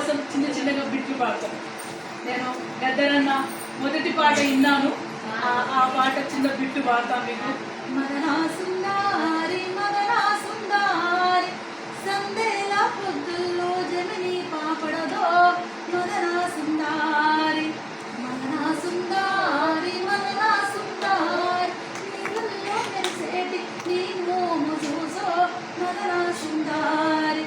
కోసం చిన్న చిన్నగా బిట్లు పాడతాను నేను గద్దరన్న మొదటి పాట విన్నాను. ఆ- పాట చిన్న బిట్టు పాడతాం మీకు. మదనా సుందారి మదనా సుందారి సందేల పొద్దుల్లో జమిని పాపడదో. మదనా సుందారి మదనా సుందారి మదనా సుందారి నీళ్ళల్లో మెరిసేటి నీ మోము చూసో మదనా సుందారి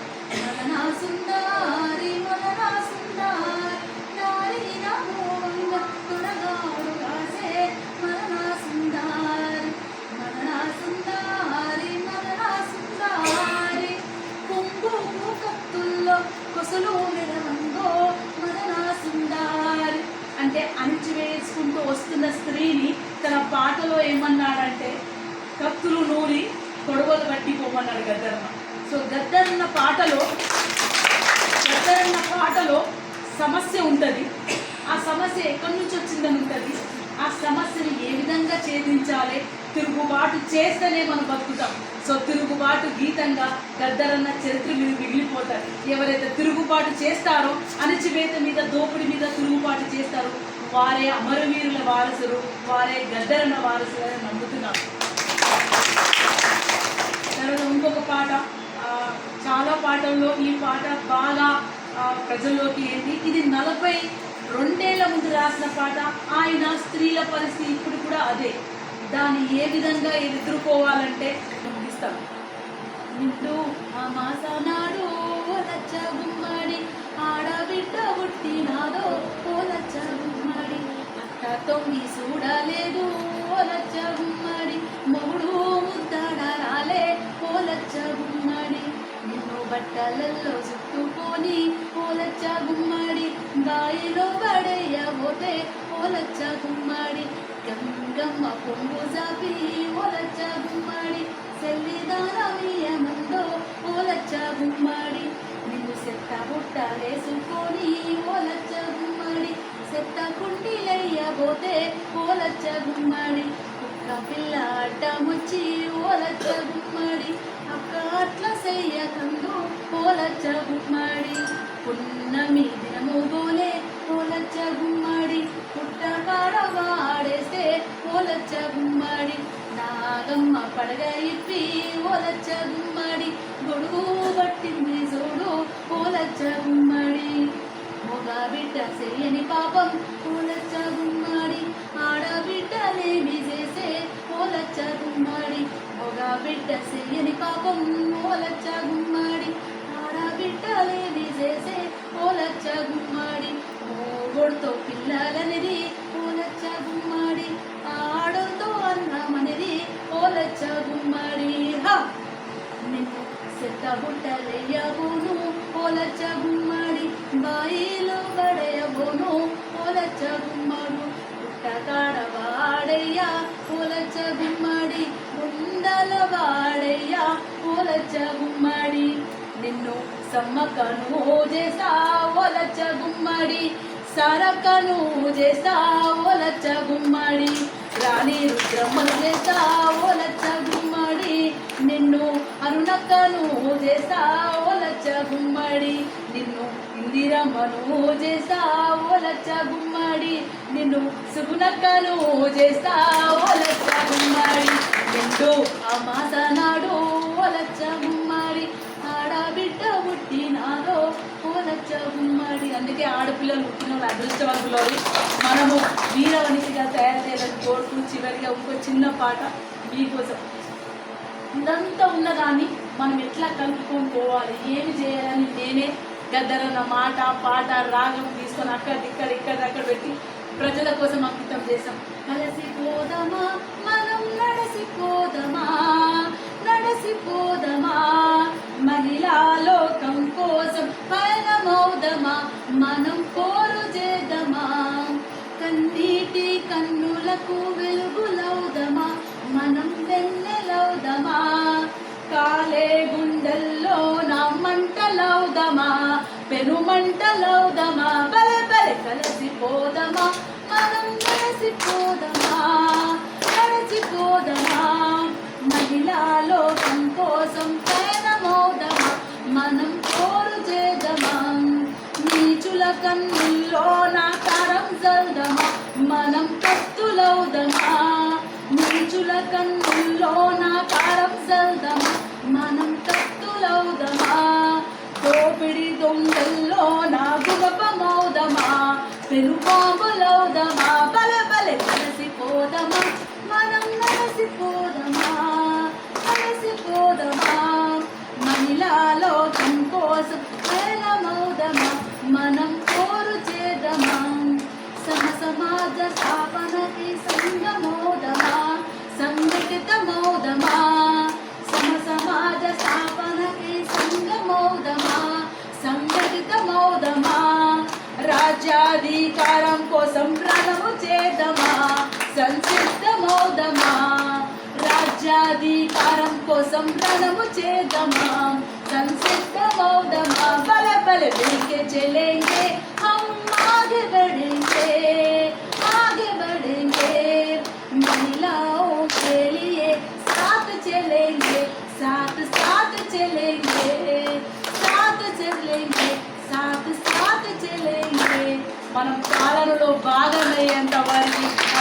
అంటే అణిచివేసుకుంటూ వస్తున్న స్త్రీని తన పాటలో ఏమన్నాడంటే కత్తులు నూరి కొడవలు కట్టి పోమన్నాడు సో గద్దరన్న పాటలో గద్దరన్న సమస్య ఉంటుంది. ఆ సమస్య ఎక్కడి నుంచి వచ్చిందని ఉంటుంది? ఆ సమస్యని ఏ విధంగా ఛేదించాలి? తిరుగుబాటు చేస్తేనే మనం బతుకుతాం. సో తిరుగుబాటు గీతంగా గద్దరన్న చరిత్ర మీరు మిగిలిపోతారు ఎవరైతే తిరుగుబాటు చేస్తారో అణచివేత మీద దోపిడి మీద తిరుగుబాటు చేస్తారో వారే అమరవీరుల వారసులు వారే గద్దరన్న వారసులు అని నమ్ముతున్నాం. తర్వాత ఇంకొక పాట. చాలా పాటల్లో ఈ పాట బాగా ప్రజల్లోకి ఏంటి ఇది నలభై రెండేళ్ళ ముందు రాసిన పాట. ఆయన స్త్రీల పరిస్థితి ఇప్పుడు కూడా అదే. దాన్ని ఏ విధంగా ఎదుర్కోవాలంటే ముగిస్తాం నిండు ఆ మాసనాడు ఓ లచ్చ గుమ్మడి ఆడబిడ్డ పుట్టినాదో లచ్చ గుమ్మడి. అత్త తొమ్మి చూడలేదు ఓ లచ్చ గుమ్మడి. మొగుడు ముద్దడాలే లచ్చ గుమ్మడి. నిన్ను బట్టలల్లో చుట్టుకొని ఓలచ్చ గుమ్మడి బాయిలో పడేయ ఓటే ఓలచ్చ గుమ్మడి గంగమ్మ పొంగు జాపి ఓలచ్చ గుమ్మడి సెల్లిదానమీయమందో ఓలచ్చ గుమ్మడి నిన్ను సెత్త బుట్ట వేసుకొని ఓలచ్చ గుమ్మడి సెత్త కుండీలయ్యబోతే ఓలచ్చ గుమ్మడి కుక్క పిల్ల అడ్డముచ్చి ఓలచ్చ గుమ్మడి అక్క అట్ల చెయ్యకందు ఓలచ్చ గుమ్మడి పున్నమి దినము బోలే ఓలచ్చ గుమ్మడి పుట్ట కాడ వాడేస్తే ఓలచ్చ గుమ్మడి. నాగమ్మ పడగ ఇప్పి ఓలచ్చ గుమ్మడి గొడుగు పట్టింది చూడు ఓలచ్చ గుమ్మడి. మొగ బిడ్డ చెయ్యని పాపం ఓలచ్చ గుమ్మడి ఆడబిడ్డలేమి చేసే ఓలచ్చ గుమ్మడి. మొగ బిడ్డ చెయ్యని పాపం ఓలచ్చ గుమ్మడి. పిల్లలనిది పోలచ్చ గుమ్మడి ఆడుతో అన్నమనిది పోలచ్చ గుమ్మడి. సెత్త బుట్టలయ్యబోను పోలచ్చ గుమ్మడి. బాయిలో పడయబోను పోలచ్చ గుమ్మడు. పుట్టకాడ వాడయ్యా ఓలచ్చ గుమ్మడి. గుండల వాడయ్యా పోలచ్చ గుమ్మడి. నిన్ను సమ్మకను చేసా పోలచ్చ గుమ్మడి. సరకను చేసా ఓలచ్చ గుమ్మడి. రాణి రుద్రమ్మను చేసా ఓలచ్చ గుమ్మడి. నిన్ను అరుణక్కను చేసా ఓలచ్చ గుమ్మడి. నిన్ను ఇందిరమ్మను చేసా ఓలచ్చ గుమ్మడి. నిన్ను సుగుణక్కను చేసా ఓలచ్చ గుమ్మడి. నిన్ను అమాసనాడు మాస గుమ్మడి. ఓలచ్చ అందుకే ఆడపిల్లలు పుట్టిన అదృష్టవంతులు మనము వీరవనితిగా తయారు చేయాలని కోరుతూ చివరిగా ఇంకో చిన్న పాట మీకోసం. ఇదంతా ఉన్నదాన్ని మనం ఎట్లా కలుపుకొని పోవాలి? ఏమి చేయాలని నేనే గద్దరన్న మాట పాట రాగం తీసుకొని అక్కడ ఇక్కడ ఇక్కడ అక్కడ పెట్టి ప్రజల కోసం అంకితం చేసాం కలసిపోదమా? మనం నడసిపోదమా? నడసిపోదమా? మహిళా లోకం కోసం పయనమౌదమా మనం కోరు చేద్దామా? కన్నీటి కన్నులకు వెలుగులవుదమా మనం వెన్నెలవుదమా కాలే గుండెల్లో నా మంటలవుదమా పెనుమంటలవుదమా బలె బలె కలిసిపోదమా? మనం కలిసిపోదమా? కలిసిపోదమా? మహిళా లోకం కోసం కన్నుల్లో నా తరం జల్దమా? మనం కత్తులవుదమా? నీచుల కన్నుల్లో నా తరం జల్దమా? మనం కత్తులవుదమా? దోపిడి దొంగల్లో నా గుగపమౌదమా పెరుపాము సంఘటితమౌదమా రాజ్యాధికారం కోసం ప్రణము చేదమా సంసిద్ధమౌదమా రాజ్యాధికారం కోసం రణము చేదమా సంసిద్ధమౌదమా బల బల బిల్కే చలేంగే हम आगे बढ़ेंगे obrigado, obrigado, obrigado, obrigado, obrigado, obrigado,